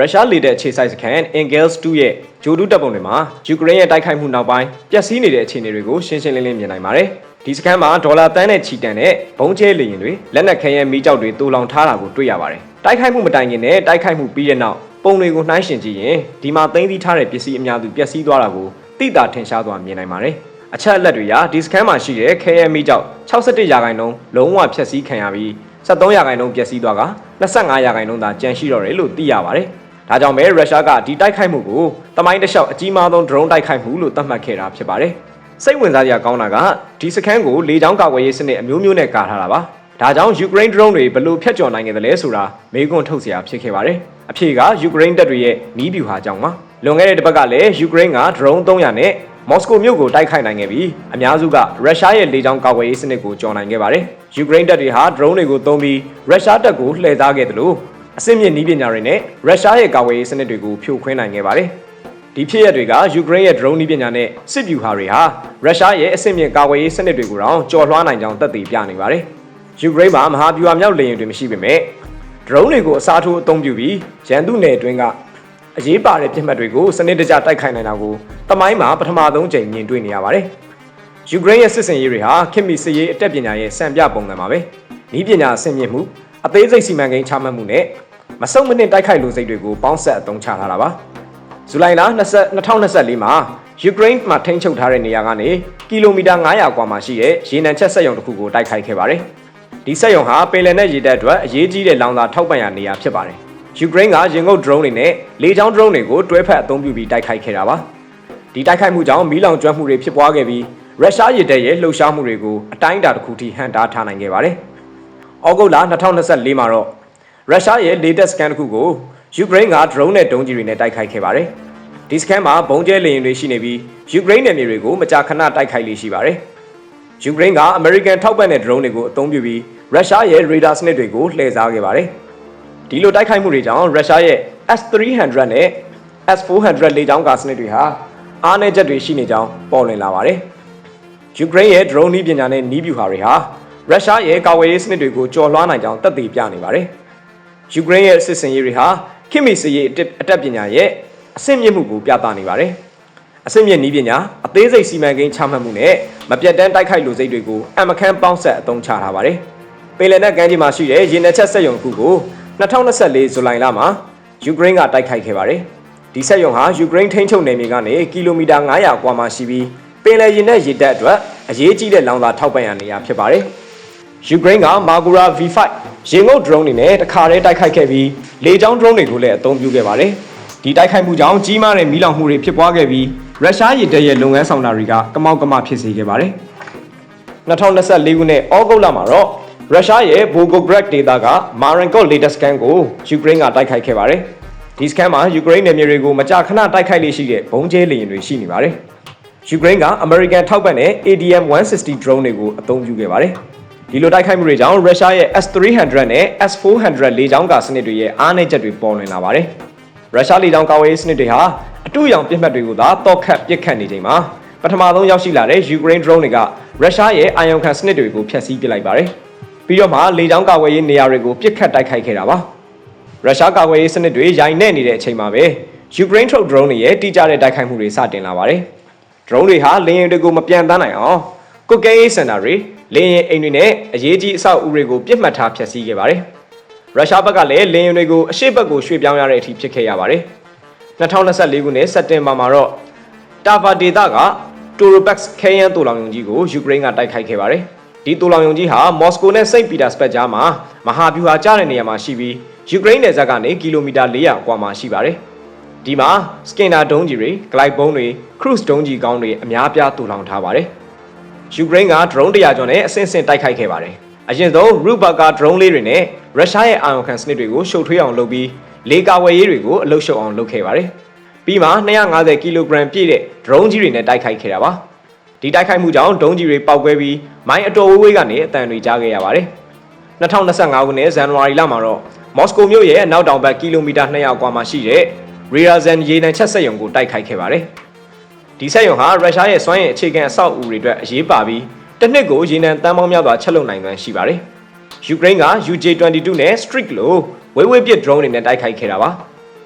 ရုရှားလေတပ်အခြေစိုက်စခန်း Engels 2ရဲ့ဂျိုဒူးတပ်ပုံတွေမှာယူကရိန်းရဲ့တိုက်ခိုက်မှုနောက်ပိုင်းပျက်စီးနေတဲ့အခြေအနေတွေကိုရှင်းရှင်းလင်းလင်းမြင်နိုင်ပါတယ်။ဒီစခန်းမှာဒေါ်လာတန်းနဲ့ချီတန်တဲ့ဘုံကျဲလေယာဉ်တွေလက်နက်ခဲယမ်းမီးကျောက်တွေတူလောင်ထားတာကိုတွေ့ရပါတယ်။တိုက်ခိုက်မှုမတိုင်ခင်နဲ့တိုက်ခိုက်မှုပြီးတဲ့နောက်ပုံတွေကိုနှိုင်းယှဉ်ကြည့်ရင်ဒီမှာသိမ်းသီးထားတဲ့ပစ္စည်းအများစုပျက်စီးသွားတာကိုသိတာထင်ရှားစွာမြင်နိုင်ပါတယ်။အချက်အလက်တွေရာဒီစခန်းမှာရှိတဲ့ခဲယမ်းမီးကျောက်61ရာခိုင်နှုန်းလုံးဝဖျက်ဆီးခံရပြီး73ရာခိုင်နှုန်းပျက်စီးသွားက25ရာခိုင်နှုန်းသာကျန်ရှိတော့တယ်လို့သိရပါတယ်။ ဒါကြောင့်ပဲရုရှားကဒီတိုက်ခိုက်မှုကိုတမိုင်းတစ်လျှောက်အကြီးမားဆုံး drone တိုက်ခိုက်မှုလို့သတ်မှတ်ခဲ့တာဖြစ်ပါတယ်။စိတ်ဝင်စားစရာကောင်းတာကဒီစခန်းကိုလေကြောင်းကာကွယ်ရေးစနစ်အမျိုးမျိုးနဲ့ကာထားတာပါ။ဒါကြောင့်ယူကရိန်း drone တွေဘယ်လိုဖျက်ကျော်နိုင်ခဲ့သလဲဆိုတာမေးခွန်းထုတ်စရာဖြစ်ခဲ့ပါတယ်။အဖြေကယူကရိန်းတပ်တွေရဲ့နီးဗျူဟာကြောင့်ပါ။လွန်ခဲ့တဲ့တစ်ပတ်ကလည်းယူကရိန်းက drone 300နဲ့မော်စကိုမြို့ကိုတိုက်ခိုက်နိုင်ခဲ့ပြီးအများစုကရုရှားရဲ့လေကြောင်းကာကွယ်ရေးစနစ်ကိုကျော်နိုင်ခဲ့ပါတယ်။ယူကရိန်းတပ်တွေဟာ drone တွေကိုသုံးပြီးရုရှားတပ်ကိုလှည့်စားခဲ့တယ်လို့ အစစ်မြစ်နီးပညာတွေနဲ့ရုရှားရဲ့ကာကွယ်ရေးစနစ်တွေကိုဖြိုခွင်းနိုင်ခဲ့ပါတယ်။ဒီဖြစ်ရပ်တွေကယူကရိန်းရဲ့ drone နီးပညာနဲ့စစ်ဗျူဟာတွေဟာရုရှားရဲ့အစစ်မြစ်ကာကွယ်ရေးစနစ်တွေကိုတောင်ကျော်လွှားနိုင်ကြောင်းသက်သေပြနေပါတယ်။ယူကရိန်းမှာမဟာဗျူဟာမြောက်လေယာဉ်တွေမရှိပေမဲ့ drone တွေကိုအစားထိုးအသုံးပြုပြီးရန်သူနယ်အတွင်းကအရေးပါတဲ့ပြစ်မှတ်တွေကိုစနစ်တကျတိုက်ခိုက်နိုင်တာကိုတမိုင်းမှာပထမဆုံးချိန်မြင်တွေ့နေရပါတယ်။ယူကရိန်းရဲ့စစ်စင်ရေးတွေဟာခင်မီစစ်ရေးအတက်ပညာရဲ့စံပြပုံစံပါပဲ။ဤပညာဆင်မြင့်မှု အသေးစိတ်စီမံကိန်းချမှတ်မှုနဲ့မစုံမနစ်တိုက်ခိုက်လိုစိတ်တွေကိုပေါင်းဆက်အသုံးချထားတာပါ။ဇူလိုင်လ20 2024မှာယူကရိန်းမှာထိန်းချုပ်ထားတဲ့နေရာကနေကီလိုမီတာ900ကွာမှာရှိတဲ့ရေနံချက်စက်ရုံတစ်ခုကိုတိုက်ခိုက်ခဲ့ပါတယ်။ဒီစက်ရုံဟာပင်လယ်နဲ့ရေတပ်အတွက်အရေးကြီးတဲ့လောင်စာထောက်ပံ့ရာနေရာဖြစ်ပါတယ်။ယူကရိန်းကရင်ငုတ် drone တွေနဲ့လေကြောင်း drone တွေကိုတွဲဖက်အသုံးပြုပြီးတိုက်ခိုက်ခဲ့တာပါ။ဒီတိုက်ခိုက်မှုကြောင့်မီးလောင်ကျွမ်းမှုတွေဖြစ်ပွားခဲ့ပြီးရုရှားရေတပ်ရဲ့လှုပ်ရှားမှုတွေကိုအတိုင်းအတာတစ်ခုထိဟန်တားထားနိုင်ခဲ့ပါတယ်။ ဩဂုတ်လ2024မှာတော့ရုရှားရဲ့ latest scan တစ်ခုကိုယူကရိန်းက drone နဲ့ဒုံးကျည်တွေနဲ့တိုက်ခိုက်ခဲ့ပါတယ်။ဒီစကန်မှာဘုံကျဲလေယာဉ်တွေရှိနေပြီးယူကရိန်းနယ်မြေတွေကိုမကြာခဏတိုက်ခိုက်လေးရှိပါတယ်။ယူကရိန်းကအမေရိကန်ထောက်ပံ့တဲ့ drone တွေကိုအသုံးပြုပြီးရုရှားရဲ့ radar စနစ်တွေကိုလှည့်စားခဲ့ပါတယ်။ဒီလိုတိုက်ခိုက်မှုတွေကြောင့်ရုရှားရဲ့ S300 နဲ့ S400 လေကြောင်းကားစနစ်တွေဟာအားနည်းချက်တွေရှိနေကြောင်းပေါ်လွင်လာပါတယ်။ယူကရိန်းရဲ့ drone နည်းပညာနဲ့နည်းဗျူဟာတွေဟာ ရုရှားရဲ့ကာကွယ်ရေးစနစ်တွေကိုကျော်လွှားနိုင်ကြောင်းသက်သေပြနေပါတယ်။ယူကရိန်းရဲ့စစ်စင်ရေးတွေဟာခင်မီစစ်ရေးအတက်ပညာရဲ့အဆင့်မြင့်မှုကိုပြသနေပါတယ်။အဆင့်မြင့်နည်းပညာအသေးစိတ်စီမံကိန်းချမှတ်မှုနဲ့မပြတ်တမ်းတိုက်ခိုက်လူစိတ်တွေကိုအမခန်းပေါင်းဆက်အသုံးချထားပါတယ်။ပင်လယ်နက်ကမ်းခြေမှာရှိတဲ့ရေနက်ချက်စက်ရုံတစ်ခုကို2024ဇူလိုင်လမှာယူကရိန်းကတိုက်ခိုက်ခဲ့ပါတယ်။ဒီစက်ရုံဟာယူကရိန်းထိန်းချုပ်နယ်မြေကနေကီလိုမီတာ900ကွာမှာရှိပြီးပင်လယ်ရေနက်ရေတပ်အတွက်အရေးကြီးတဲ့လောင်စာထောက်ပံ့ရနေရဖြစ်ပါတယ်။ ယူကရိန်းကမာဂူရာ V5 ရေငုပ် drone တွေနဲ့တခါတည်းတိုက်ခိုက်ခဲ့ပြီးလေကြောင်း drone တွေကိုလည်းအသုံးပြုခဲ့ပါတယ်။ဒီတိုက်ခိုက်မှုကြောင့်ကြီးမားတဲ့မီးလောင်မှုတွေဖြစ်ပွားခဲ့ပြီးရုရှားရေတပ်ရဲ့လုပ်ငန်းဆောင်တာတွေကကမောက်ကမဖြစ်စေခဲ့ပါတယ်။2024ခုနှစ်ဩဂုတ်လမှာတော့ရုရှားရဲ့ Volgograd ဒေသက Marenkov latest scan ကိုယူကရိန်းကတိုက်ခိုက်ခဲ့ပါတယ်။ဒီ scan မှာယူကရိန်းနယ်မြေတွေကိုမကြာခဏတိုက်ခိုက်လေးရှိတဲ့ဘုံကျဲလေယာဉ်တွေရှိနေပါတယ်။ယူကရိန်းက American ထောက်ပံ့တဲ့ ADM 160 drone တွေကိုအသုံးပြုခဲ့ပါတယ်။ ဒီလိုတိုက်ခိုက်မှုတွေကြောင့်ရုရှားရဲ့ S300 နဲ့ S400 လေကြောင်းကာစနစ်တွေရဲ့အားနည်းချက်တွေပေါ်လွင်လာပါတယ်။ရုရှားလေကြောင်းကာဝေးစနစ်တွေဟာအတူရောင်ပြစ်မှတ်တွေကိုသာတောက်ခတ်ပစ်ခတ်နေချိန်မှာပထမဆုံးရောက်ရှိလာတဲ့ယူကရိန်း drone တွေကရုရှားရဲ့အာယုံခံစနစ်တွေကိုဖျက်ဆီးပစ်လိုက်ပါတယ်။ပြီးတော့မှလေကြောင်းကာဝေးရေးနေရာတွေကိုပစ်ခတ်တိုက်ခိုက်ခဲ့တာပါ။ရုရှားကာကွယ်ရေးစနစ်တွေရိုင်နဲ့နေတဲ့အချိန်မှာပဲယူကရိန်းထုတ် drone တွေရဲ့တိကျတဲ့တိုက်ခိုက်မှုတွေစတင်လာပါတယ်။ drone တွေဟာလေယာဉ်တွေကိုမပြန်တမ်းနိုင်အောင်ကုတ်ကဲရေးစင်တာတွေ လေယာဉ်အိမ်တွေနဲ့အရေးကြီးအဆောက်အဦတွေကိုပြစ်မှတ်ထားဖျက်ဆီးခဲ့ပါတယ်။ရုရှားဘက်ကလည်းလေယာဉ်တွေကိုအရှိတ်ဘက်ကိုရွှေ့ပြောင်းရတဲ့အထိဖြစ်ခဲ့ရပါတယ်။2024ခုနှစ်စက်တင်ဘာမှာတော့တာဗာဒေတာကတိုရိုဘက်စ်ခဲယမ်းတူလောင်ယုံကြီးကိုယူကရိန်းကတိုက်ခိုက်ခဲ့ပါတယ်။ဒီတူလောင်ယုံကြီးဟာမော်စကိုနဲ့စိန့်ပီတာစပက်ကြားမှာမဟာဗျူဟာကျတဲ့နေရာမှာရှိပြီးယူကရိန်းနယ်စပ်ကနေကီလိုမီတာ400အကွာမှာရှိပါတယ်။ဒီမှာစကင်နာဒုံးကြီးတွေဂလိုက်ဘုံးတွေခရုစ်ဒုံးကြီးကောင်းတွေအများပြားတူလောင်ထားပါတယ်။ ယူကရိန်းက drone 100ကျော်နဲ့အဆင့်ဆင့်တိုက်ခိုက်ခဲ့ပါတယ်။အရင်ဆုံး Rubaka drone လေးတွေနဲ့ရုရှားရဲ့အာရုံခံစနစ်တွေကိုရှုပ်ထွေးအောင်လုပ်ပြီးလေကာဝယ်ရေးတွေကိုအလုရှုပ်အောင်လုပ်ခဲ့ပါတယ်။ပြီးမှ250ကီလိုဂရမ်ပြည့်တဲ့ drone ကြီးတွေနဲ့တိုက်ခိုက်ခဲ့တာပါ။ဒီတိုက်ခိုက်မှုကြောင့်ဒုံးကြီးတွေပောက်ကွဲပြီးမိုင်းအတော်ဝေးဝေးကနေအတန်တွေကြားခဲ့ရပါတယ်။2025ခုနှစ်ဇန်နဝါရီလမှာတော့မော်စကိုမြို့ရဲ့နောက်တောင်ဘက်ကီလိုမီတာ200ကွာမှာရှိတဲ့ Ryazan ရေနံချက်စက်ရုံကိုတိုက်ခိုက်ခဲ့ပါတယ်။ ဒီစက်ရုံဟာရုရှားရဲ့စွမ်းရည်အခြေခံအဆောက်အဦတွေအတွက်အရေးပါပြီးတစ်နှစ်ကိုရေနံတန်ပေါင်းများစွာချက်လုပ်နိုင်စွမ်းရှိပါတယ်။ယူကရိန်းက UJ22 နဲ့ Streak လို့ဝေးဝေးပစ် drone တွေနဲ့တိုက်ခိုက်ခဲ့တာပါ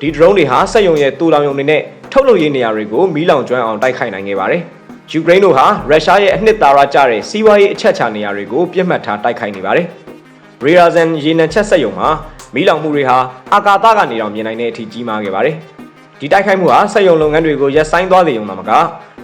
ဒီ drone တွေဟာစက်ရုံရဲ့တူလောင်ရုံတွေနဲ့ထုတ်လုပ်ရေးနေရာတွေကိုမီးလောင်ကျွမ်းအောင်တိုက်ခိုက်နိုင်ခဲ့ပါတယ်။ယူကရိန်းတို့ဟာရုရှားရဲ့အနှစ်သာရကျတဲ့စီးပွားရေးအချက်ချနေရာတွေကိုပြစ်မှတ်ထားတိုက်ခိုက်နေပါတယ်။ Ryazan ရေနံချက်စက်ရုံမှာမီးလောင်မှုတွေဟာအာကာသကနေတောင်မြင်နိုင်တဲ့အထိကြီးမားခဲ့ပါတယ်။ ဒီတိုက်ခိုက်မှုဟာစက်ရုံလုပ်ငန်းတွေကိုရပ်ဆိုင်းသွားစေုံသာမက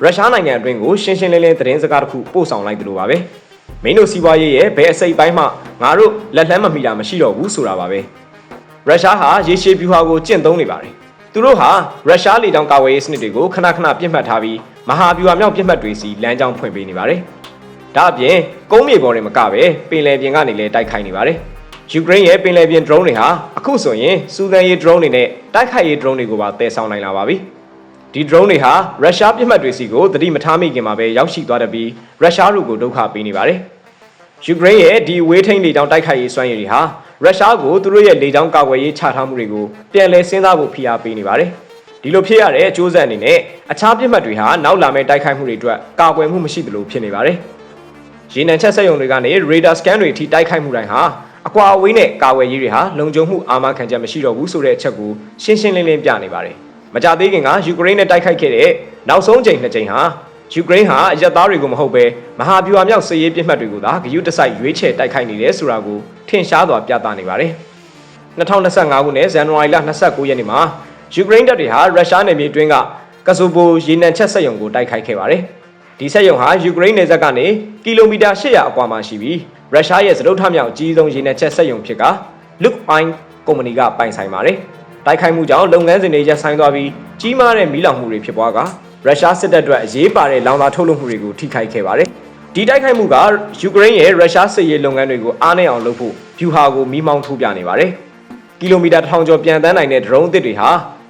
ရုရှားနိုင်ငံအတွင်းကိုရှင်းရှင်းလင်းလင်းသတင်းစကားတစ်ခုပို့ဆောင်လိုက်သလိုပါပဲ။မင်းတို့စီးပွားရေးရဲ့ဘယ်အစိပ်ပိုင်းမှငါတို့လက်လှမ်းမမီတာမရှိတော့ဘူးဆိုတာပါပဲ။ရုရှားဟာရေရှည်ဗျူဟာကိုကျင့်သုံးနေပါတယ်။သူတို့ဟာရုရှားလေကြောင်းကာကွယ်ရေးစနစ်တွေကိုခဏခဏပြစ်မှတ်ထားပြီးမဟာဗျူဟာမြောက်ပြစ်မှတ်တွေစီလမ်းကြောင်းဖွင့်ပေးနေပါတယ်။ဒါအပြင်ကုန်းမြေပေါ်တွေမကပဲပင်လယ်ပြင်ကနေလည်းတိုက်ခိုက်နေပါတယ်။ ယူကရိန်းရဲ့ပင်လယ်ပြင် drone တွေဟာအခုဆိုရင်စူဒန်ရေ drone တွေနဲ့တိုက်ခိုက်ရေး drone တွေကိုပါတည်ဆောင်နိုင်လာပါပြီ။ဒီ drone တွေဟာရုရှားပြစ်မှတ်တွေစီကိုသတိမထားမိခင်မှာပဲရောက်ရှိသွားတတ်ပြီးရုရှားတို့ကိုဒုက္ခပေးနေပါတယ်။ယူကရိန်းရဲ့ဒီဝေးထိန်လေကြောင်းတိုက်ခိုက်ရေးစွမ်းရည်တွေဟာရုရှားကိုသူတို့ရဲ့လေကြောင်းကာကွယ်ရေးချထားမှုတွေကိုပြန်လည်စဉ်းစားဖို့ဖိအားပေးနေပါတယ်။ဒီလိုဖြစ်ရတဲ့အကျိုးဆက်အနေနဲ့အခြားပြစ်မှတ်တွေဟာနောက်လာမယ့်တိုက်ခိုက်မှုတွေအတွက်ကာကွယ်မှုမရှိသလိုဖြစ်နေပါတယ်။ရေနံချက်စက်ရုံတွေကနေ radar scan တွေထိတိုက်ခိုက်မှုတိုင်းဟာ အကွာအဝေးနဲ့ကာကွယ်ရေးတွေဟာလုံခြုံမှုအာမခံချက်မရှိတော့ဘူးဆိုတဲ့အချက်ကိုရှင်းရှင်းလင်းလင်းပြနေပါတယ်။မကြသေးခင်ကယူကရိန်းနဲ့တိုက်ခိုက်ခဲ့တဲ့နောက်ဆုံးချိန်နှစ်ချိန်ဟာယူကရိန်းဟာအရက်သားတွေကိုမဟုတ်ပဲမဟာဗျူဟာမြောက်စစ်ရေးပြစ်မှတ်တွေကိုသာဂရုတစိုက်ရွေးချယ်တိုက်ခိုက်နေတယ်ဆိုတာကိုထင်ရှားစွာပြသနေပါတယ်။2025ခုနှစ်ဇန်နဝါရီလ29ရက်နေ့မှာယူကရိန်းတပ်တွေဟာရုရှားနယ်မြေတွင်းကကဆိုဘိုရေနံချက်စက်ရုံကိုတိုက်ခိုက်ခဲ့ပါတယ်။ ဒီစက်ရုံဟာယူကရိန်းနယ်စပ်ကနေကီလိုမီတာ800အကွာမှာရှိပြီးရုရှားရဲ့စတုထမြောက်အကြီးဆုံးရေနံချက်စက်ရုံဖြစ်က Luke Pine ကုမ္ပဏီကပိုင်ဆိုင်ပါတယ်။တိုက်ခိုက်မှုကြောင့်လုပ်ငန်းစဉ်တွေရပ်ဆိုင်းသွားပြီးကြီးမားတဲ့မီးလောင်မှုတွေဖြစ်ပွားကရုရှားစစ်တပ်အတွက်အရေးပါတဲ့လောင်စာထုတ်လုပ်မှုတွေကိုထိခိုက်ခဲ့ပါတယ်။ဒီတိုက်ခိုက်မှုကယူကရိန်းရဲ့ရုရှားစစ်ရေးလုပ်ငန်းတွေကိုအားနည်းအောင်လုပ်ဖို့ဗျူဟာကိုမိမောင်းထိုးပြနေပါတယ်။ကီလိုမီတာ1000ကျော်ပြန်တန်းနိုင်တဲ့ drone အသစ်တွေဟာ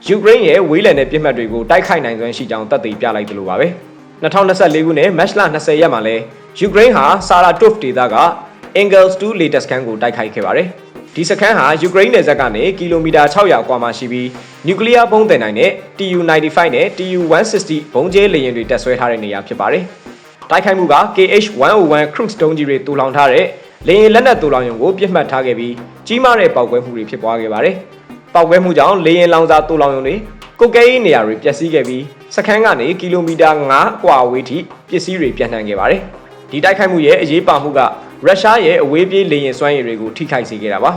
ယူကရိန်းရဲ့ဝေးလံတဲ့ပြစ်မှတ်တွေကိုတိုက်ခိုက်နိုင်စွမ်းရှိကြောင်းသက်သေပြလိုက်သလိုပါပဲ။ 2024ခုနှစ်မတ်လ20ရက်မှာလဲယူကရိန်းဟာဆာရာတုဖ်ဒေသက Engels 2 latest scan ကိုတိုက်ခိုက်ခဲ့ပါတယ်။ဒီစခန်းဟာယူကရိန်းနယ်စပ်ကနေကီလိုမီတာ600အကွာမှာရှိပြီးနျူကလ িয়ার ဘုံးတင်နိုင်တဲ့ TU95 နဲ့ TU160 ဘုံးကျဲလေယာဉ်တွေတပ်ဆွဲထားတဲ့နေရာဖြစ်ပါတယ်။တိုက်ခိုက်မှုက KH101 cruise တုံးကြီးတွေတူလောင်ထားတဲ့လေယာဉ်လက်နက်တူလောင်ရုံကိုပြစ်မှတ်ထားခဲ့ပြီးကြီးမားတဲ့ပောက်ကွဲမှုတွေဖြစ်ပွားခဲ့ပါတယ်။ပောက်ကွဲမှုကြောင့်လေယာဉ်လောင်စာတူလောင်ရုံတွေ ကုတ်ကဲရေးနေရာတွေပျက်စီးခဲ့ပြီးစခန်းကနေကီလိုမီတာ9အကွာအဝေးထိပစ္စည်းတွေပြန့်နှံ့ခဲ့ပါတယ်။ဒီတိုက်ခိုက်မှုရဲ့အရေးပါမှုကရုရှားရဲ့အဝေးပြေးလေယာဉ်စွမ်းရည်တွေကိုထိခိုက်စေခဲ့တာပါ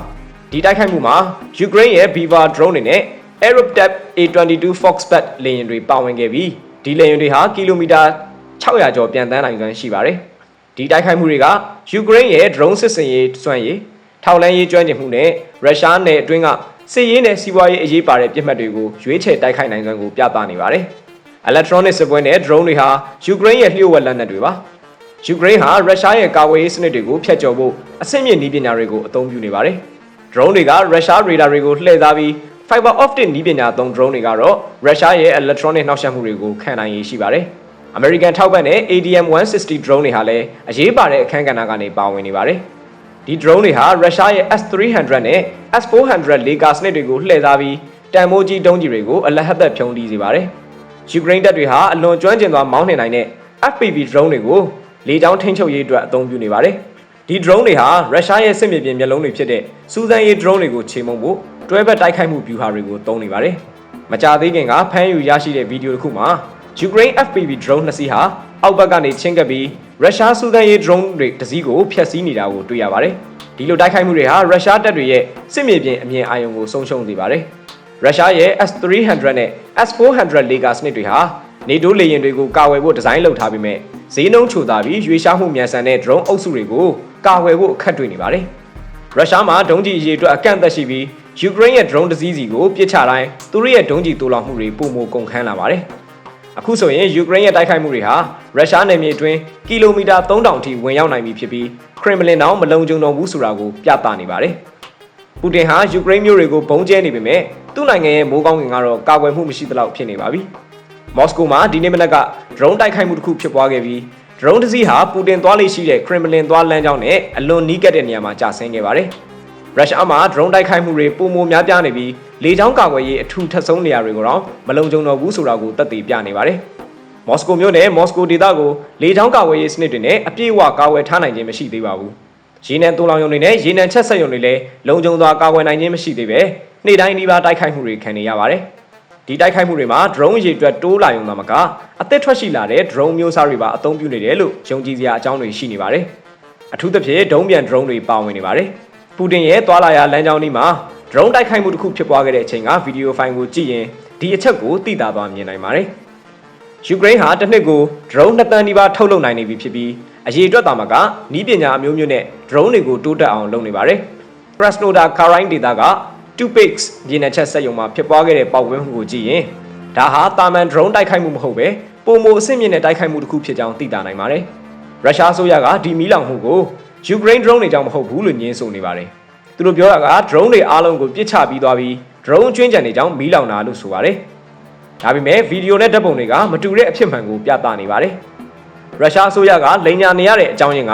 ဒီတိုက်ခိုက်မှုမှာယူကရိန်းရဲ့ Viva drone တွေနဲ့ Aerobat A22 Foxbat လေယာဉ်တွေပါဝင်ခဲ့ပြီးဒီလေယာဉ်တွေဟာကီလိုမီတာ600ကျော်ပြန်တန်းနိုင်စွမ်းရှိပါတယ်ဒီတိုက်ခိုက်မှုတွေကယူကရိန်းရဲ့ drone စစ်စင်ရေးစွမ်းရည်ထောက်လန်းရေးကျွမ်းကျင်မှုနဲ့ရုရှားနယ်အတွင်းက စစ်ရေးနဲ့စီးပွားရေးအရေးပါတဲ့ပြစ်မှတ်တွေကိုရွေးချယ်တိုက်ခိုက်နိုင်စွမ်းကိုပြသနေပါတယ် electronic စစ်ပွဲနဲ့ drone တွေဟာယူကရိန်းရဲ့လျှို့ဝှက်လက်နက်တွေပါယူကရိန်းဟာရုရှားရဲ့ကာကွယ်ရေးစနစ်တွေကိုဖျက်ကျော်ဖို့အဆင့်မြင့်နည်းပညာတွေကိုအသုံးပြုနေပါတယ်။ drone တွေကရုရှားရေဒါတွေကိုလှည့်စားပြီး fiber optic နည်းပညာသုံး drone တွေကတော့ရုရှားရဲ့ electronic နှောက်ယှက်မှုတွေကိုခံနိုင်ရည်ရှိပါတယ်။ American ထောက်ပံ့တဲ့ ADM 160 drone တွေဟာလည်းအရေးပါတဲ့အခန်းကဏ္ဍကနေပါဝင်နေပါတယ်။ ဒီ drone တွေဟာရုရှားရဲ့ S300 နဲ့ S400 လေကာစနစ်တွေကိုလှည့်စားပြီးတန်မိုးကြီးတုံးကြီးတွေကိုအလဟတ်သက်ဖြုံးတီးစေပါတယ်။ယူကရိန်းတပ်တွေဟာအလွန်ကျွမ်းကျင်စွာမောင်းနှင်နိုင်တဲ့ FPV drone တွေကိုလေကြောင်းထိန်းချုပ်ရေးအတွက်အသုံးပြုနေပါတယ်။ဒီ drone တွေဟာရုရှားရဲ့စစ်မြေပြင်မျက်လုံးတွေဖြစ်တဲ့စူဇန်ရေး drone တွေကိုချေမှုန်းဖို့တွဲဘက်တိုက်ခိုက်မှုဗျူဟာတွေကိုသုံးနေပါတယ်။မကြာသေးခင်ကဖမ်းယူရရှိတဲ့ဗီဒီယိုတစ်ခုမှာ Ukraine FPV drone နှစ်စီးဟာအောက်ဘက်ကနေချင်းကပ်ပြီးရုရှားစူဇန်ရေး drone တွေတစ်စီးကိုဖျက်ဆီးနေတာကိုတွေ့ရပါတယ်။ဒီလိုတိုက်ခိုက်မှုတွေဟာရုရှားတပ်တွေရဲ့စစ်မြေပြင်အမြင်အာရုံကိုဆုံးရှုံးစေပါတယ်။ရုရှားရဲ့ S300 နဲ့ S400 လေကာစနစ်တွေဟာနေတိုးလေယာဉ်တွေကိုကာဝယ်ဖို့ဒီဇိုင်းလုပ်ထားပြီးမြဲဈေးနှုန်းချိုသာပြီးရွေးရှားမှုမြန်ဆန်တဲ့ drone အုပ်စုတွေကိုကာဝယ်ဖို့အခက်တွေ့နေပါတယ်။ရုရှားမှာဒုံးကျည်အရေးအတွက်အကန့်အသတ်ရှိပြီးယူကရိန်းရဲ့ drone တစ်စီးစီကိုပစ်ချတိုင်းသူတို့ရဲ့ဒုံးကျည်တူလောင်မှုတွေပုံမကုန်ခန်းလာပါတယ်။ အခုဆိုရင်ယူကရိန်းရဲ့တိုက်ခိုက်မှုတွေဟာရုရှားနယ်မြေအတွင်းကီလိုမီတာ3000ထိဝင်ရောက်နိုင်ပြီဖြစ်ပြီးခရင်မလင်တောင်မလုံခြုံတော့ဘူးဆိုတာကိုပြသနေပါတယ်။ပူတင်ဟာယူကရိန်းမျိုးတွေကိုဘုံကျဲနေပေမဲ့သူ့နိုင်ငံရဲ့မိုးကောင်းကင်ကတော့ကာကွယ်မှုမရှိသလောက်ဖြစ်နေပါပြီ။မော်စကိုမှာဒီနေ့မနက်က drone တိုက်ခိုက်မှုတစ်ခုဖြစ်ပွားခဲ့ပြီး drone တစ်စီးဟာပူတင်သွားလေးရှိတဲ့ခရင်မလင်သွားလမ်းကြောင်းနဲ့အလွန်နီးကပ်တဲ့နေရာမှာကျဆင်းခဲ့ပါတယ်။ ရုရှားမှာ drone တိုက်ခိုက်မှုတွေပုံမများပြားနေပြီးလေကြောင်းကာကွယ်ရေးအထူးထပ်ဆုံးနေရာတွေကိုတော့မလုံခြုံတော့ဘူးဆိုတာကိုသက်သေပြနေပါတယ်။မော်စကိုမြို့နယ်မော်စကိုဒေသကိုလေကြောင်းကာကွယ်ရေးစနစ်တွေနဲ့အပြည့်အဝကာကွယ်ထားနိုင်ခြင်းမရှိသေးပါဘူး။ရေနံတူလောင်ရုံတွေနဲ့ရေနံချက်ဆက်ရုံတွေလည်းလုံခြုံစွာကာကွယ်နိုင်ခြင်းမရှိသေးပဲနေ့တိုင်းဒီပါတိုက်ခိုက်မှုတွေခံနေရပါတယ်။ဒီတိုက်ခိုက်မှုတွေမှာ drone ရေအတွက်တိုးလာရုံသာမကအသက်ထွက်ရှိလာတဲ့ drone မျိုးစားတွေပါအသုံးပြုနေတယ်လို့ယုံကြည်စရာအကြောင်းတွေရှိနေပါတယ်။အထူးသဖြင့်ဒုံးပြန် drone တွေပါဝင်နေပါတယ်။ ပူတင်ရဲ့သွာလာရာလမ်းကြောင်းဒီမှာ drone တိုက်ခိုက်မှုတစ်ခုဖြစ်ပွားခဲ့တဲ့အချိန်ကဗီဒီယိုဖိုင်ကိုကြည့်ရင်ဒီအချက်ကိုသိသာသွားမြင်နိုင်ပါတယ်။ယူကရိန်းဟာတစ်နှစ်ကို drone နှစ်တန်းဒီပါထုတ်လုပ်နိုင်နေပြီဖြစ်ပြီးအရေးအတွက်တာမကနီးပညာအမျိုးမျိုးနဲ့ drone တွေကိုတိုးတက်အောင်လုပ်နေပါတယ်။ Krasnodar Karine ဒေသက 2pix ပြည်နယ်ချက်စက်ရုံမှာဖြစ်ပွားခဲ့တဲ့ပေါက်ကွဲမှုကိုကြည့်ရင်ဒါဟာတာမန် drone တိုက်ခိုက်မှုမဟုတ်ပဲပုံမအဆင့်မြင့်တဲ့တိုက်ခိုက်မှုတစ်ခုဖြစ်ကြောင်းသိတာနိုင်ပါတယ်။ရုရှားအစိုးရကဒီမီးလောင်မှုကို Ukraine drone တွေကြောင့်မဟုတ်ဘူးလို့ညင်းဆိုနေပါတယ်။သူတို့ပြောတာက drone တွေအားလုံးကိုပစ်ချပြီးသွားပြီး drone ကျွင်းကြံတွေကြောင့်မီးလောင်တာလို့ဆိုပါတယ်။ဒါပေမဲ့ဗီဒီယိုနဲ့ဓာတ်ပုံတွေကမတူတဲ့အဖြစ်မှန်ကိုပြသနေပါတယ်။ရုရှားအစိုးရကလိန်ညာနေရတဲ့အကြောင်းရင်းက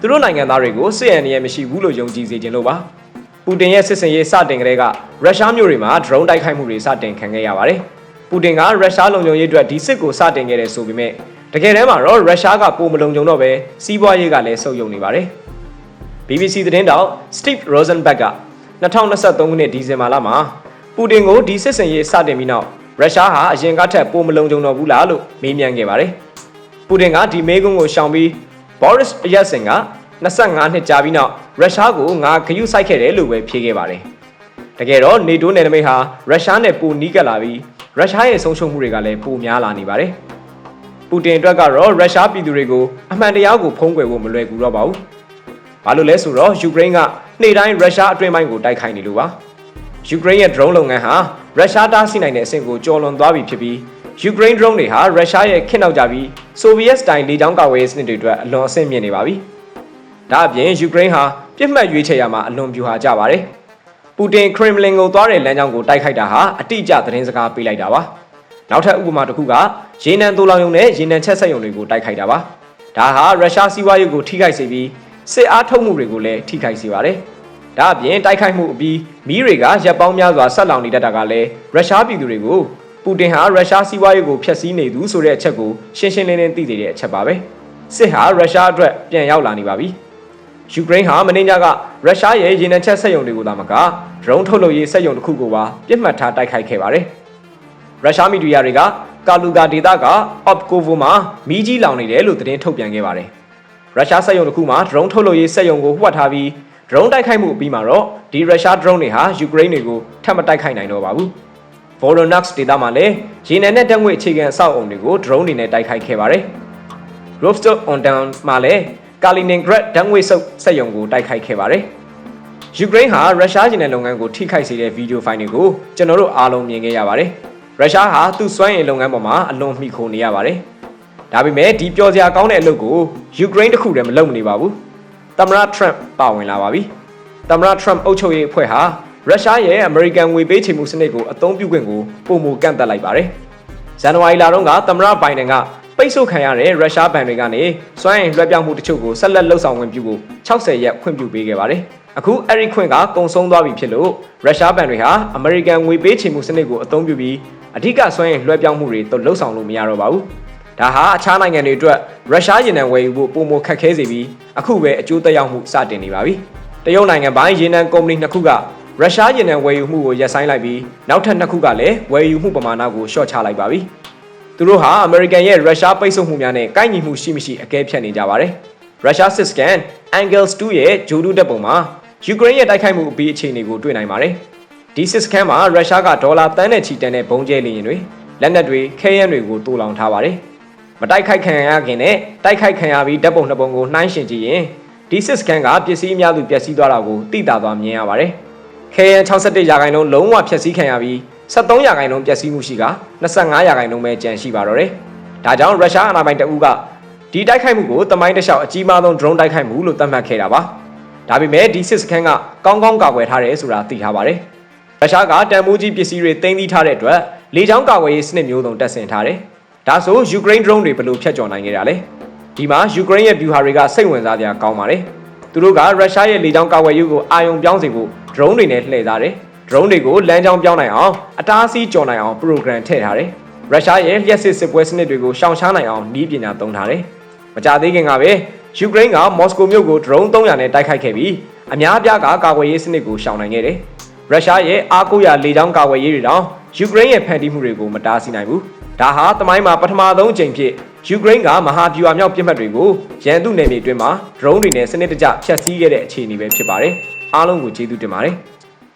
သူတို့နိုင်ငံသားတွေကိုစစ်အန်ရမရှိဘူးလို့ယုံကြည်စေခြင်းလို့ပါ။ပူတင်ရဲ့စစ်စင်ရေးစတင်ကလေးကရုရှားမျိုးတွေမှာ drone တိုက်ခိုက်မှုတွေစတင်ခံခဲ့ရပါတယ်။ပူတင်ကရုရှားလုံခြုံရေးအတွက်ဒီစစ်ကိုစတင်ခဲ့တယ်ဆိုပေမဲ့တကယ်တမ်းမှာတော့ရုရှားကပုံမလုံခြုံတော့ပဲစီးပွားရေးကလည်းဆုပ်ယုပ်နေပါတယ်။ BBC သတင်းတောက် Steve Rosenberg က2023ခုနှစ်ဒီဇင်ဘာလမှာပူတင်ကိုဒီစစ်စင်ရေးစတင်ပြီးနောက်ရုရှားဟာအရင်ကထက်ပိုမလုံခြုံတော့ဘူးလားလို့မေးမြန်းခဲ့ပါတယ်။ပူတင်ကဒီမေးခွန်းကိုရှောင်ပြီး Boris Yeltsin က25နှစ်ကြာပြီးနောက်ရုရှားကိုငါဂယုစိုက်ခဲ့တယ်လို့ပဲဖြေခဲ့ပါတယ်။တကယ်တော့ NATO နယ်နိမိတ်ဟာရုရှားနဲ့ပိုနီးကပ်လာပြီးရုရှားရဲ့ဆုံးရှုံးမှုတွေကလည်းပိုများလာနေပါတယ်။ပူတင်အတွက်ကတော့ရုရှားပြည်သူတွေကိုအမှန်တရားကိုဖုံးကွယ်ဖို့မလွယ်ကူတော့ပါဘူး။ ဘာလို့လဲဆိုတော့ယူကရိန်းကနေ့တိုင်းရုရှားအတွင်းပိုင်းကိုတိုက်ခိုက်နေလို့ပါ။ယူကရိန်းရဲ့ drone လုပ်ငန်းဟာရုရှားတားဆီးနိုင်တဲ့အဆင့်ကိုကျော်လွန်သွားပြီဖြစ်ပြီးယူကရိန်း drone တွေဟာရုရှားရဲ့ခေတ်နောက်ကြပြီးဆိုဗီယက်စတိုင်လေကြောင်းကာကွယ်ရေးစနစ်တွေအတွက်အလွန်အဆင့်မြင့်နေပါပြီ။ဒါအပြင်ယူကရိန်းဟာပြစ်မှတ်ရွေးချယ်ရမှာအလွန်ပြူဟာကြပါတယ်။ပူတင်ခရမ်လင်ကိုသွားတဲ့လမ်းကြောင်းကိုတိုက်ခိုက်တာဟာအတိအကျသတင်းစကားပေးလိုက်တာပါ။နောက်ထပ်ဥပမာတစ်ခုကရေနံတူလောင်ယုံနဲ့ရေနံချက်ဆက်ယုံတွေကိုတိုက်ခိုက်တာပါ။ဒါဟာရုရှားစီးပွားရေးကိုထိခိုက်စေပြီး စစ်အားထုတ်မှုတွေကိုလည်းထိခိုက်စေပါတယ်။ဒါအပြင်တိုက်ခိုက်မှုအပြီးမီးတွေကရပ်ပေါင်းများစွာဆက်လောင်နေတတ်တာကလည်းရုရှားပြည်သူတွေကိုပူတင်ဟာရုရှားစီးပွားရေးကိုဖျက်ဆီးနေသူဆိုတဲ့အချက်ကိုရှင်းရှင်းလင်းလင်းသိစေတဲ့အချက်ပါပဲစစ်ဟာရုရှားအတွက်ပြန်ရောက်လာနေပါပြီယူကရိန်းဟာမင်းညကရုရှားရဲ့ရေနံချက်စက်ရုံတွေကိုသာမကဒရုန်းထုတ်လုပ်ရေးစက်ရုံတစ်ခုကိုပါပြစ်မှတ်ထားတိုက်ခိုက်ခဲ့ပါတယ်ရုရှားမီဒီယာတွေကကာလူဂါဒေသကအော့ကိုဗိုမှာမီးကြီးလောင်နေတယ်လို့သတင်းထုတ်ပြန်ခဲ့ပါတယ် ရုရှားစက်ရုံတစ်ခုမှာဒရုန်းထုတ်လုပ်ရေးစက်ရုံကိုဝှက်ထားပြီးဒရုန်းတိုက်ခိုက်မှုအပြီးမှာတော့ဒီရုရှားဒရုန်းတွေဟာယူကရိန်းတွေကိုထပ်မတိုက်ခိုက်နိုင်တော့ပါဘူး Voronezh ဒေသမှာလည်းရေနံနဲ့တက်ငွေအခြေခံအဆောက်အုံတွေကို drone တွေနဲ့တိုက်ခိုက်ခဲ့ပါတယ်။ Rostov on Don မှာလည်း Kaliningrad ဓာတ်ငွေစုပ်စက်ရုံကိုတိုက်ခိုက်ခဲ့ပါတယ်။ယူကရိန်းဟာရုရှားကျင်တဲ့လုပ်ငန်းကိုထိခိုက်စေတဲ့ဗီဒီယိုဖိုင်တွေကိုကျွန်တော်တို့အားလုံးမြင်ခဲ့ရပါတယ်။ရုရှားဟာသူ့စွမ်းရည်လုပ်ငန်းပေါ်မှာအလွန်မှီခိုနေရပါတယ်။ ဒါပေမဲ့ဒီပျော်စရာကောင်းတဲ့အလုပ်ကိုယူကရိန်းတစ်ခုတည်းမလုပ်နေပါဘူး။သမ္မတထရန့်ပါဝင်လာပါပြီ။သမ္မတထရန့်အုပ်ချုပ်ရေးအဖွဲ့ဟာရုရှားရဲ့အမေရိကန်ငွေပေးချေမှုစနစ်ကိုအသုံးပြုခွင့်ကိုပုံမကန့်သက်လိုက်ပါတယ်။ဇန်နဝါရီလတုန်းကသမ္မတဘိုင်ဒန်ကပိတ်ဆို့ခံရတဲ့ရုရှားဘဏ်တွေကနေစွမ်းအင်လွှဲပြောင်းမှုတချို့ကိုဆက်လက်လှုပ်ဆောင်ခွင့်ပြုဖို့60ရက်ခွင့်ပြုပေးခဲ့ပါတယ်။အခုအဲ့ဒီခွင့်ကကုန်ဆုံးသွားပြီဖြစ်လို့ရုရှားဘဏ်တွေဟာအမေရိကန်ငွေပေးချေမှုစနစ်ကိုအသုံးပြုပြီးအဓိကစွမ်းအင်လွှဲပြောင်းမှုတွေတော့လှုပ်ဆောင်လို့မရတော့ပါဘူး။ ဒါဟာအခြားနိုင်ငံတွေအတွက်ရုရှားရေနံဝယ်ယူဖို့ပုံမခက်ခဲစေပြီးအခုပဲအကျိုးသက်ရောက်မှုစတင်နေပါပြီ။တရုတ်နိုင်ငံပိုင်းရေနံကုမ္ပဏီနှစ်ခုကရုရှားရင်နဲ့ဝယ်ယူမှုကိုရပ်ဆိုင်းလိုက်ပြီးနောက်ထပ်နှစ်ခုကလည်းဝယ်ယူမှုပမာဏကိုလျှော့ချလိုက်ပါပြီ။သူတို့ဟာအမေရိကန်ရဲ့ရုရှားပိတ်ဆို့မှုများနဲ့ကိုက်ညီမှုရှိမရှိအကဲဖြတ်နေကြပါတယ်။ရုရှားစစ်စကန် Angels 2ရဲ့ဂျိုဒူတပ်ပုံမှာယူကရိန်းရဲ့တိုက်ခိုက်မှုအပြီးအခြေအနေကိုတွေ့နိုင်ပါတယ်။ဒီစစ်စကန်မှာရုရှားကဒေါ်လာတန်းနဲ့ချီတန်တဲ့ဘုံကျဲလေယာဉ်တွေလက်နက်တွေခဲယမ်းတွေကိုတိုးလောင်ထားပါတယ်။ မတိုက်ခိုက်ခံရခင်နဲ့တိုက်ခိုက်ခံရပြီးဓာတ်ပုံနှစ်ပုံကိုနှိုင်းယှဉ်ကြည့်ရင်ဒီစစ်စကန်ကပစ္စည်းအများစုပျက်စီးသွားတာကိုသိတာသွားမြင်ရပါတယ်။ KN 61ရာခိုင်နှုန်းလုံးဝဖျက်ဆီးခံရပြီး73ရာခိုင်နှုန်းပျက်စီးမှုရှိက25ရာခိုင်နှုန်းပဲကျန်ရှိပါတော့တယ်။ဒါကြောင့်ရုရှားအာဏာပိုင်တအူးကဒီတိုက်ခိုက်မှုကိုတမိုင်းတလျှောက်အကြီးမားဆုံး drone တိုက်ခိုက်မှုလို့သတ်မှတ်ခဲ့တာပါ။ဒါပေမဲ့ဒီစစ်စခန်းကကောင်းကောင်းကာကွယ်ထားတယ်ဆိုတာသိထားပါတယ်။ရုရှားကတန်မိုးကြီးပစ္စည်းတွေတင်သိထားတဲ့အတွက်လေကြောင်းကာကွယ်ရေးစနစ်မျိုးစုံတပ်ဆင်ထားတယ်။ ဒါဆိုယူကရိန်း drone တွေဘယ်လိုဖျက်ကျော်နိုင်ခဲ့တာလဲ။ဒီမှာယူကရိန်းရဲ့ view ဟာတွေကစိတ်ဝင်စားစရာကောင်းပါတယ်။သူတို့ကရုရှားရဲ့လေကြောင်းကာကွယ်ရေးကိုအာရုံပြောင်းစေဖို့ drone တွေနဲ့လှည့်ထားတယ်။ drone တွေကိုလမ်းကြောင်းပြောင်းနိုင်အောင်အတားအဆီးကျော်နိုင်အောင် program ထည့်ထားတယ်။ရုရှားရဲ့လျှက်စစ်စစ်ပွဲစနစ်တွေကိုရှောင်ရှားနိုင်အောင်နည်းပညာသုံးထားတယ်။မကြသေးခင်ကပဲယူကရိန်းကမော်စကိုမြို့ကို drone 300နဲ့တိုက်ခိုက်ခဲ့ပြီးအများအပြားကကာကွယ်ရေးစနစ်ကိုရှောင်နိုင်ခဲ့တယ်။ရုရှားရဲ့အားကိုးရလေကြောင်းကာကွယ်ရေးတွေတောင်ယူကရိန်းရဲ့ဖန်တီးမှုတွေကိုမတားဆီးနိုင်ဘူး ဒါဟာတမိုင်းမှာပထမဆုံးအကြိမ်ဖြစ်ယူကရိန်းကမဟာဗျူဟာမြောက်ပြစ်မှတ်တွေကိုရန်သူနယ်မြေအတွင်းမှာ drone တွေနဲ့စနစ်တကျဖျက်ဆီးခဲ့တဲ့အခြေအနေပဲဖြစ်ပါတယ်အားလုံးကိုကျေးဇူးတင်ပါတယ်